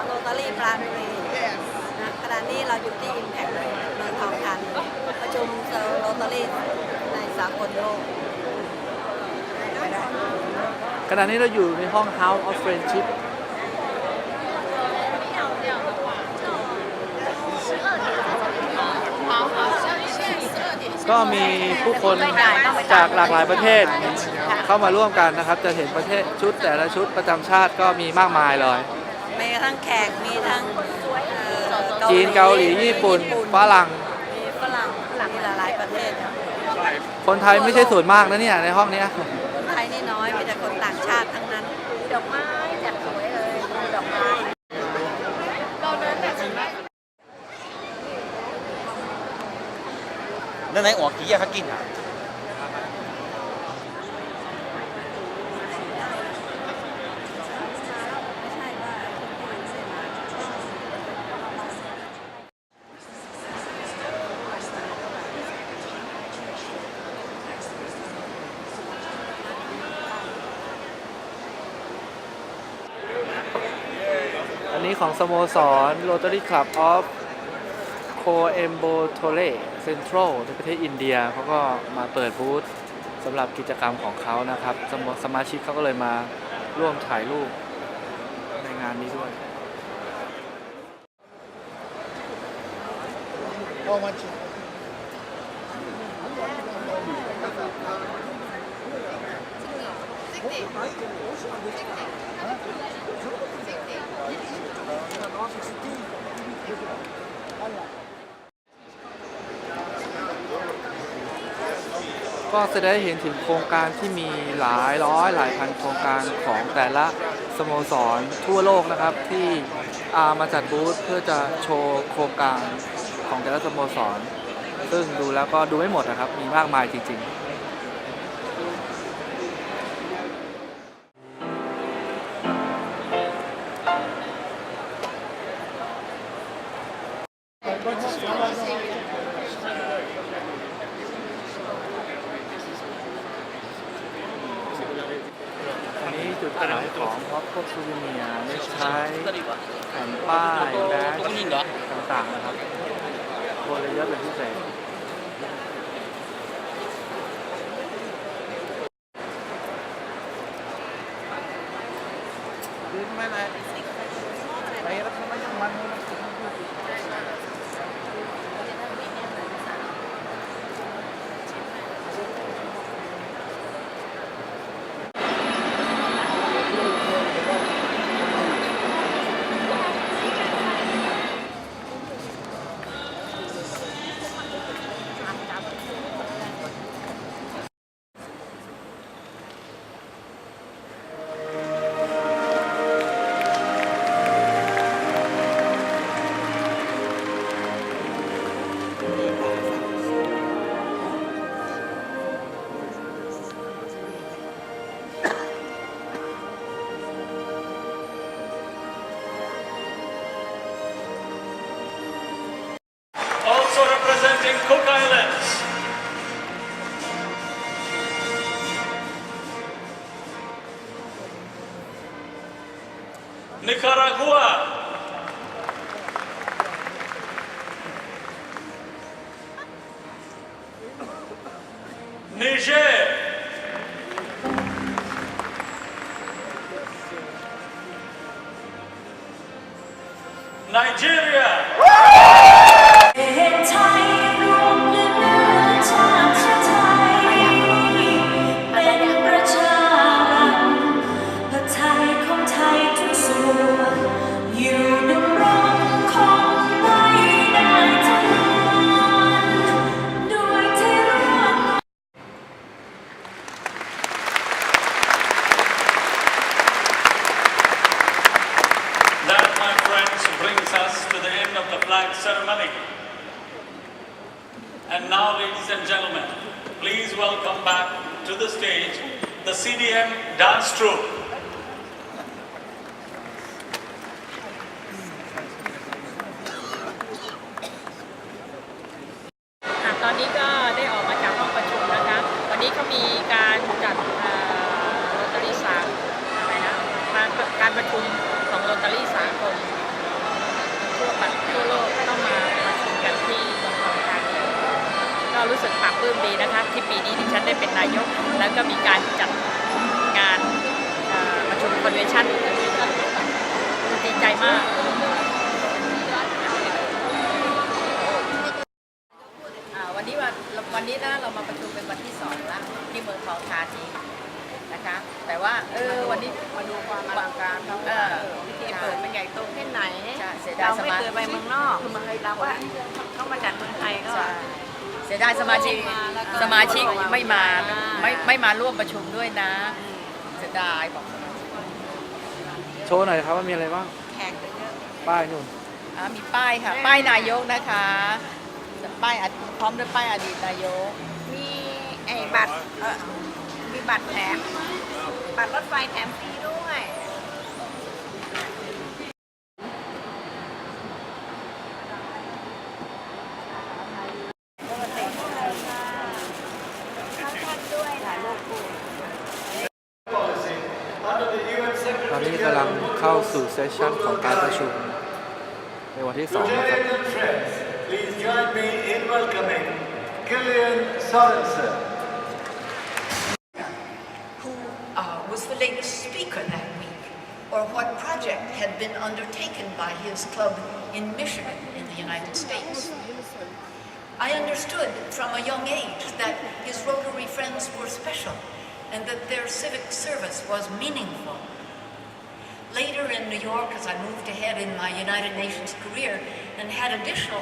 รโรตารี่ปราณบุรีนะขณะนี้เราอยู่ที่อิมแพคเมืองทองธานีประชุมโรตารี่ในสากลโลกขณะนี้เราอยู่ในห้อง House of Friendship ก็มีผู้คนจากหลากหลายประเทศ เข้ามาร่วมกันนะครับ จะเห็นประเทศชุดแต่ละชุดประจำชาติก็มีมากมายเลย มีทั้งแขกมีทั้งเอ่อจีนเกาหลีญี่ปุ่นฝรั่ง มีฝรั่งมีหลายๆประเทศคนไทยไม่ใช่ส่วนมากนะเนี่ยในห้องเนี้ยคนไทยนี่น้อยมีแต่คนต่างชาติทั้งนั้น ดอกไม้จัดสวยเลยมีดอกไม้นั่นไหนออกกี่แยกเขากินอะไม่ใช่ว่าคนที่เป็นเส้น อั นี้ของสโมสร Rotary Club of Coimbatore Central ในประเทศอินเดียเขาก็มาเปิดบูธสำหรับกิจกรรมของเขานะครับสมสมาชิกเขาก็เลยมาร่วมถ่ายรูปในงานนี้ด้วยก็แสดงให้เห็นถึงโครงการที่มีหลายร้อยหลายพันโครงการของแต่ละสโมสรทั่วโลกนะครับที่อามาจัดบูธเพื่อจะโชว์โครงการของแต่ละสโมสร ซึ่งดูแล้วก็ดูไม่หมดนะครับ มีมากมายจริง ๆ อันนี้จุดขายของพวกพวกซูเวเนียร์เล็กใช้แผ่นป้ายแบดต่างๆนะครับคนเลยเยอะเป็นพิเศษดื่มไม่ได้ไปแล้วทำไมยังมัน Nicaragua. Niger. Nigeria. And now, ladies and gentlemen, please welcome back to the stage the CDM dance troupe. ค่ รู้สึกปลาบปลื้มดีนะคะ ที่ปีนี้ดิฉันได้เป็นนายก แล้วก็มีการจัดงานเอ่อประชุมคอนเวนชั่นดีใจมากอ่าวันนี้วันวันนี้นะเรามาประชุมเป็นวันที่สองละที่เมืองทองธานีนะคะ แต่ว่าเออวันนี้มาดูความอลังการเขาเออวิธีเปิดเป็นใหญ่โตแค่ไหนใช่เสียดายเราสไม่มาเคชิยไปเมืองนอกเราว่าต้องมาจัดเมืองไทยก็ใช่ เสียดายสมาชิกมาแล้วก็สมาชิกไม่มาอ่าไม่ไม่มาร่วมประชุมด้วยนะ เสียดายบอกโชว์หน่อยครับว่ามีอะไรบ้างแขกเยอะป้ายนู่นอ่ามีป้ายค่ะ ป้ายนายกนะคะ ป้ายอดีตพร้อมด้วยป้ายอดีตนายก มีไอ้บัตรเอ่อมีบัตรแถมบัตรรถไฟแถมฟรีด้วย อนนี้กำลังเข้าสู่เซสชั่นของการประชุม ในวันที่สองนะครับ Gillian friends, please join me in welcoming Gillian Sorensen. who uh, was the latest speaker that week, or what project had been undertaken by his club in Michigan in the United States. I understood from a young age that his Rotary friends were special and that their civic service was meaningful. Later in New York, as I moved ahead in my United Nations career and had additional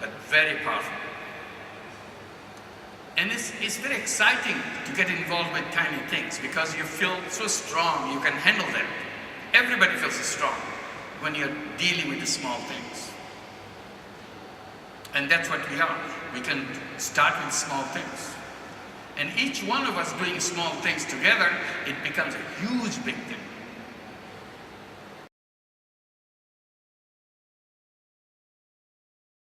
but very powerful. And it's, it's very exciting to get involved with tiny things because you feel so strong, you can handle them. Everybody feels so strong when you're dealing with the small things. And that's what we are. We can start with small things. And each one of us doing small things together, it becomes a huge big thing.